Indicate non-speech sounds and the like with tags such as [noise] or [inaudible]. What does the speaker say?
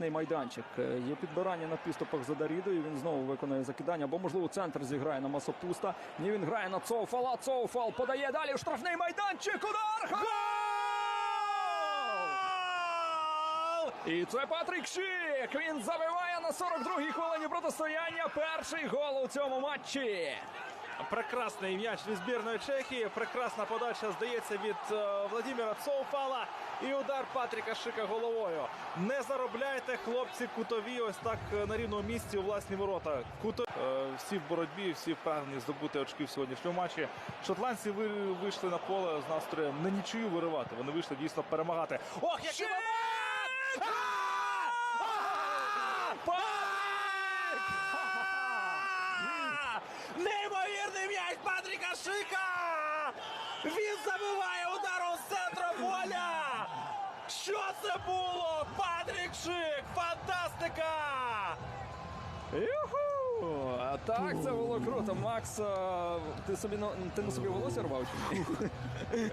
Майданчик Е, є підбирання на підступах за Дарідою. Він знову виконує закидання, або можливо центр зіграє на Масопуста. Ні, він грає на Цоуфала. Цоуфал подає далі штрафний майданчик. Удар! Гол! І це Патрік Шик. Він забиває на 42-й хвилині протистояння. Перший гол у цьому матчі. Прекрасний м'яч від збірної Чехії. Прекрасна подача, здається, від е, Владимира Цоуфала. І удар Патріка Шика головою. Не заробляйте, хлопці, кутові. Ось так е, на рівному місці у власні ворота. Куто... Е, всі в боротьбі, всі впевнені здобути очки в сьогоднішньому матчі. Шотландці вийшли на поле з настроєм не нічию виривати. Вони вийшли дійсно перемагати. Ох, який момент! Неймовірний Патріка Шика! Він забиває ударом з центра поля! Що це було? Патрік Шик! Фантастика! Юху! А так це було круто. Макс, а, ти собі на ти на собі волосся рвав? Чи ні? [laughs]